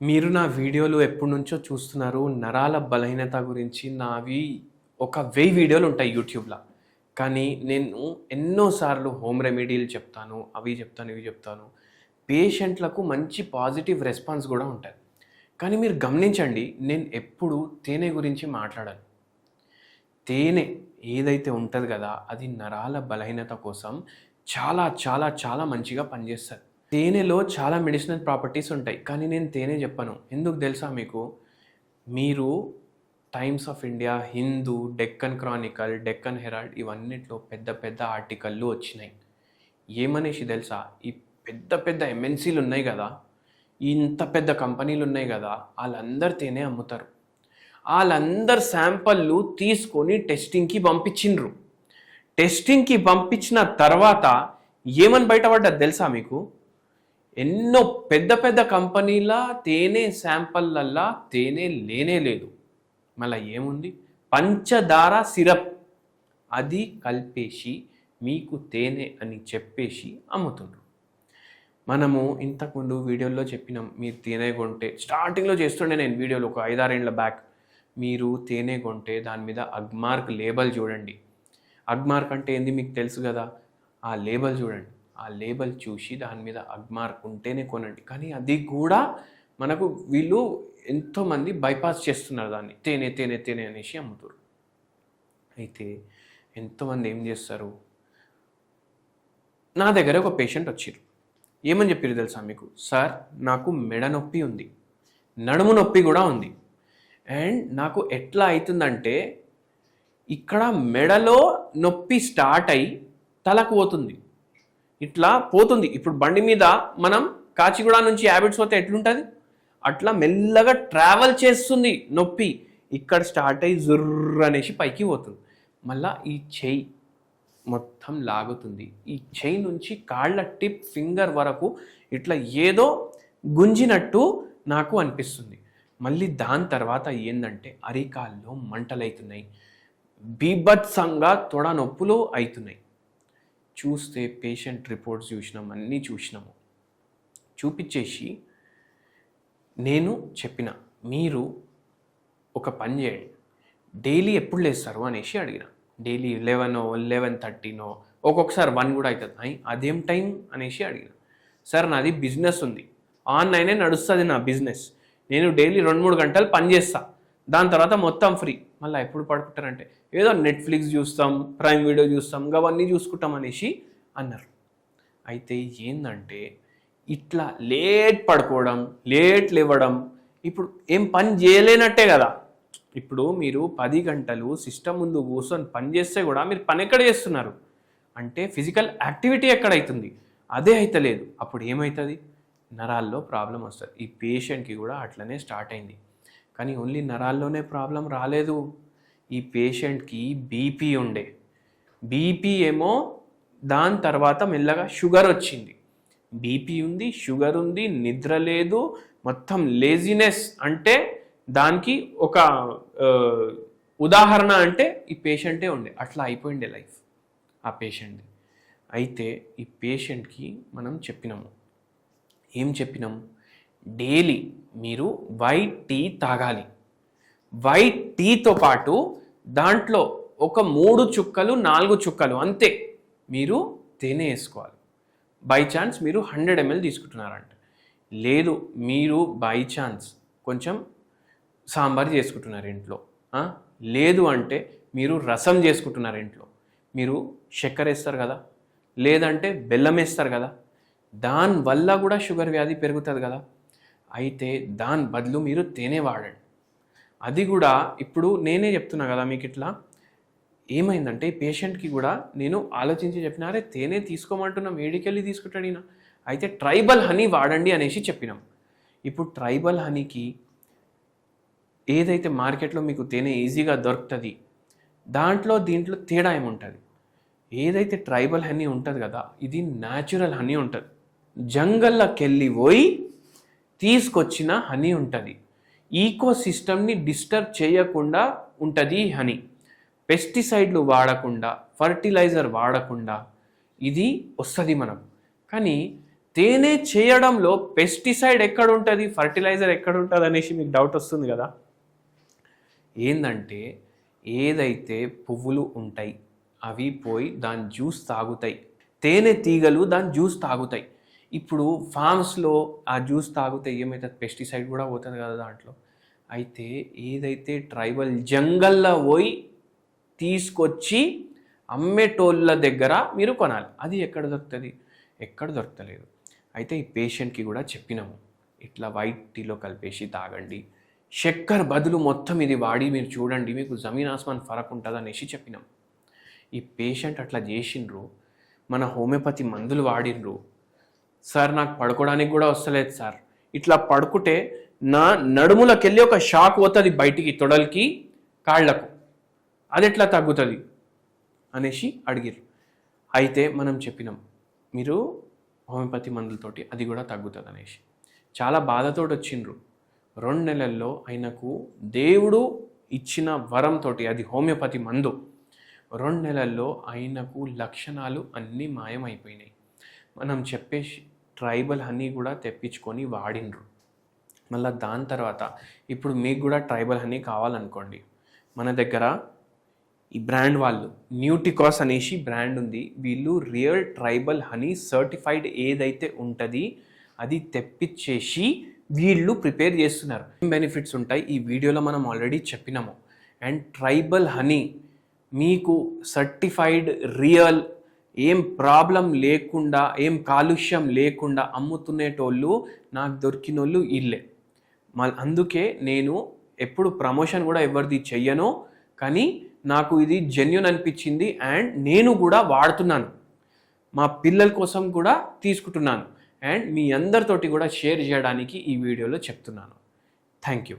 మీరు నా వీడియోలు ఎప్పటి నుంచో చూస్తున్నారు. నరాల బలహీనత గురించి నావి ఒక వెయ్యి వీడియోలు ఉంటాయి యూట్యూబ్లో. కానీ నేను ఎన్నోసార్లు హోమ్ రెమెడీలు చెప్తాను అవి చెప్తాను ఇవి చెప్తాను. పేషెంట్లకు మంచి పాజిటివ్ రెస్పాన్స్ కూడా ఉంటుంది కానీ మీరు గమనించండి నేను ఎప్పుడు తేనె గురించి మాట్లాడాను. తేనె ఏదైతే ఉంటుంది కదా అది నరాల బలహీనత కోసం చాలా చాలా చాలా మంచిగా పనిచేస్తుంది. తేనెలో చాలా మెడిసినల్ ప్రాపర్టీస్ ఉంటాయి. కానీ నేను తేనె చెప్పను. ఎందుకు తెలుసా మీకు? మీరు Times of India Hindu Deccan Chronicle Deccan Herald ఇవన్నిట్లో పెద్ద పెద్ద ఆర్టికల్లు వచ్చినాయి. ఏమనేసి తెలుసా? ఈ పెద్ద పెద్ద ఎంఎన్సీలు ఉన్నాయి కదా. ఇంత పెద్ద కంపెనీలు ఉన్నాయి కదా. వాళ్ళందరు తేనె అమ్ముతారు. వాళ్ళందరు శాంపళ్ళు తీసుకొని టెస్టింగ్కి పంపించిండ్రు. టెస్టింగ్కి పంపించిన తర్వాత ఏమని బయటపడ్డది తెలుసా మీకు? ఎన్నో పెద్ద పెద్ద కంపెనీల తేనె శాంపల్లల్లా తేనె లేనే లేదు. మళ్ళీ ఏముంది? పంచదార సిరప్. అది కలిపేసి మీకు తేనె అని చెప్పేసి అమ్ముతుండ్రు. మనము ఇంతకుముందు వీడియోలో చెప్పినాం మీరు తేనె కొంటే స్టార్టింగ్లో చేస్తుండే నేను వీడియోలో ఒక ఐదారేళ్ళ బ్యాక్. మీరు తేనె కొంటే దాని మీద అగ్మార్క్ లేబల్ చూడండి. అగ్మార్క్ అంటే ఏంది మీకు తెలుసు కదా? ఆ లేబల్ చూడండి. ఆ లేబల్ చూసి దాని మీద అగ్మార్క్ ఉంటేనే కొనండి. కానీ అది కూడా మనకు వీళ్ళు ఎంతోమంది బైపాస్ చేస్తున్నారు దాన్ని. తేనె తేనె తేనె అనేసి అమ్ముతారు. అయితే ఎంతోమంది ఏం చేస్తారు? నా దగ్గర ఒక పేషెంట్ వచ్చారు ఏమని చెప్పారు తెలుసా మీకు? సార్ నాకు మెడ నొప్పి ఉంది. నడుము నొప్పి కూడా ఉంది. అండ్ నాకు ఎట్లా అవుతుందంటే ఇక్కడ మెడలో నొప్పి స్టార్ట్ అయ్యి తలకు పోతుంది. ఇట్లా పోతుంది. ఇప్పుడు బండి మీద మనం కాచిగూడ నుంచి హ్యాబిట్స్ పోతే ఎట్లుంటుంది? అట్లా మెల్లగా ట్రావెల్ చేస్తుంది నొప్పి. ఇక్కడ స్టార్ట్ అయ్యి జుర్ర అనేసి పైకి పోతుంది. మళ్ళా ఈ చెయ్యి మొత్తం లాగుతుంది. ఈ చెయ్యి నుంచి కాళ్ళ టిప్ ఫింగర్ వరకు ఇట్లా ఏదో గుంజినట్టు నాకు అనిపిస్తుంది. మళ్ళీ దాని తర్వాత ఏంటంటే అరికాల్లో మంటలు అవుతున్నాయి బీభత్సంగా తొడ నొప్పులు అవుతున్నాయి చూస్తే పేషెంట్ రిపోర్ట్స్ చూసినాం అన్నీ చూసినాము. చూపించేసి నేను చెప్పిన మీరు ఒక పని చేయండి. డైలీ ఎప్పుడు లేస్తారు అనేసి అడిగిన. డైలీ లెవెనో లెవెన్ థర్టీనో ఒక్కొక్కసారి వన్ కూడా అవుతుంది అదేం టైం అనేసి అడిగిన. సార్ నాది బిజినెస్ ఉంది. ఆన్లైనే నడుస్తుంది నా బిజినెస్. నేను డైలీ రెండు మూడు గంటలు పని చేస్తా. దాని తర్వాత మొత్తం ఫ్రీ. మళ్ళీ ఎప్పుడు పడుకుంటారంటే ఏదో నెట్ఫ్లిక్స్ చూస్తాం ప్రైమ్ వీడియో చూస్తాం అవన్నీ చూసుకుంటాం అనేసి అన్నారు. అయితే ఏంటంటే ఇట్లా లేట్ పడుకోవడం లేట్ లేవడం ఇప్పుడు ఏం పని చేయలేనట్టే కదా. ఇప్పుడు మీరు పది గంటలు సిస్టమ్ ముందు కూర్చొని పని చేస్తే కూడా మీరు పని ఎక్కడ చేస్తున్నారు? అంటే ఫిజికల్ యాక్టివిటీ ఎక్కడైతుంది? అదే అవుతలేదు అప్పుడు ఏమవుతుంది నరాల్లో ప్రాబ్లం వస్తుంది. ఈ పేషెంట్కి కూడా అట్లనే స్టార్ట్ అయింది. కానీ ఓన్లీ నరాల్లోనే ప్రాబ్లం రాలేదు. ఈ పేషెంట్కి బీపీ ఉండే. బీపీ ఏమో దాని తర్వాత మెల్లగా షుగర్ వచ్చింది. బీపీ ఉంది షుగర్ ఉంది నిద్ర లేదు మొత్తం లేజినెస్ అంటే దానికి ఒక ఉదాహరణ అంటే ఈ పేషెంటే ఉండే. అట్లా అయిపోయిండే లైఫ్ ఆ పేషెంట్ది. అయితే ఈ పేషెంట్కి మనం చెప్పినాము. ఏం చెప్పినాం? డైలీ మీరు వైట్ టీ తాగాలి. వైట్ టీతో పాటు దాంట్లో ఒక మూడు చుక్కలు నాలుగు చుక్కలు అంతే మీరు తేనె వేసుకోవాలి. బై ఛాన్స్ మీరు హండ్రెడ్ ఎంఎల్ తీసుకుంటున్నారంట. లేదు మీరు బై ఛాన్స్ కొంచెం సాంబార్ చేసుకుంటున్నారు ఇంట్లో. లేదు అంటే మీరు రసం చేసుకుంటున్నారు ఇంట్లో. మీరు చక్కెర వేస్తారు కదా. లేదంటే బెల్లం వేస్తారు కదా. దానివల్ల కూడా షుగర్ వ్యాధి పెరుగుతుంది కదా. అయితే దాని బదులు మీరు తేనె వాడండి. అది కూడా ఇప్పుడు నేనే చెప్తున్నా కదా మీకు ఇట్లా. ఏమైందంటే పేషెంట్కి కూడా నేను ఆలోచించి చెప్పిన అరే తేనె తీసుకోమంటున్నాం వేడికెళ్ళి తీసుకుంటాడు ఈయన. అయితే ట్రైబల్ హనీ వాడండి అనేసి చెప్పినాం. ఇప్పుడు ట్రైబల్ హనీకి ఏదైతే మార్కెట్లో మీకు తేనె ఈజీగా దొరుకుతుంది దాంట్లో దీంట్లో తేడా ఏముంటుంది? ఏదైతే ట్రైబల్ హనీ ఉంటుంది కదా ఇది న్యాచురల్ హనీ ఉంటుంది. జంగల్లోకి వెళ్ళి పోయి తీసుకొచ్చిన హనీ ఉంటుంది. ఈకో సిస్టమ్ని డిస్టర్బ్ చేయకుండా ఉంటుంది ఈ హనీ. పెస్టిసైడ్లు వాడకుండా ఫర్టిలైజర్ వాడకుండా ఇది వస్తుంది మనం. కానీ తేనె చేయడంలో పెస్టిసైడ్ ఎక్కడ ఉంటుంది ఫర్టిలైజర్ ఎక్కడ ఉంటుంది అనేసి మీకు డౌట్ వస్తుంది కదా? ఏందంటే ఏదైతే పువ్వులు ఉంటాయి అవి పోయి దాని జ్యూస్ తాగుతాయి. తేనె తీగలు దాని జ్యూస్ తాగుతాయి. ఇప్పుడు ఫామ్స్లో ఆ జ్యూస్ తాగితే ఏమవుతుంది పెస్టిసైడ్ కూడా పోతుంది కదా దాంట్లో. అయితే ఏదైతే ట్రైబల్ జంగల్లో పోయి తీసుకొచ్చి అమ్మేటోళ్ళ దగ్గర మీరు కొనాలి. అది ఎక్కడ దొరుకుతుంది? ఎక్కడ దొరకలేదు అయితే ఈ పేషెంట్కి కూడా చెప్పినాము. ఇట్లా వైట్ టీలో కలిపేసి తాగండి. చక్కెర బదులు మొత్తం ఇది వాడి మీరు చూడండి. మీకు జమీన్ ఆస్మాన్ ఫరక్ ఉంటుంది అనేసి చెప్పినాం. ఈ పేషెంట్ అట్లా చేసిండ్రు. మన హోమియోపతి మందులు వాడిండ్రు. సార్ నాకు పడుకోవడానికి కూడా వస్తలేదు సార్. ఇట్లా పడుకుంటే నా నడుములకెళ్ళి ఒక షాక్ పోతుంది బయటికి తొడలకి కాళ్ళకు. అది ఎట్లా తగ్గుతుంది? అనేసి అడిగిరు అయితే మనం చెప్పినాం మీరు హోమియోపతి మందులతోటి అది కూడా తగ్గుతుంది అనేసి చాలా బాధతో వచ్చిండ్రు రెండు నెలల్లో ఆయనకు దేవుడు ఇచ్చిన వరంతో అది హోమియోపతి మందు రెండు నెలల్లో ఆయనకు లక్షణాలు అన్నీ మాయమైపోయినాయి. మనం చెప్పేసి ట్రైబల్ హనీ కూడా తెప్పించుకొని వాడిండ్రు మళ్ళీ దాని తర్వాత ఇప్పుడు మీకు కూడా ట్రైబల్ హనీ కావాలనుకోండి. మన దగ్గర ఈ బ్రాండ్ వాళ్ళు న్యూటికాస్ అనేసి బ్రాండ్ ఉంది. వీళ్ళు రియల్ ట్రైబల్ హనీ సర్టిఫైడ్ ఏదైతే ఉంటుంది అది తెప్పించేసి వీళ్ళు ప్రిపేర్ చేస్తున్నారు. బెనిఫిట్స్ ఉంటాయి. ఈ వీడియోలో మనం ఆల్రెడీ చెప్పినాము. అండ్ ట్రైబల్ హనీ మీకు సర్టిఫైడ్ రియల్ ఏం ప్రాబ్లం లేకుండా ఏం కాలుష్యం లేకుండా అమ్ముతునేటోళ్ళు నాకు దొరికినోళ్ళు ఇల్లే. మళ్ళీ అందుకే నేను ఎప్పుడు ప్రమోషన్ కూడా ఎవరిది చెయ్యను కానీ నాకు ఇది జెన్యున్ అనిపించింది అండ్ నేను కూడా వాడుతున్నాను. మా పిల్లల కోసం కూడా తీసుకుంటున్నాను. అండ్ మీ అందరితోటి కూడా షేర్ చేయడానికి ఈ వీడియోలో చెప్తున్నాను. Thank you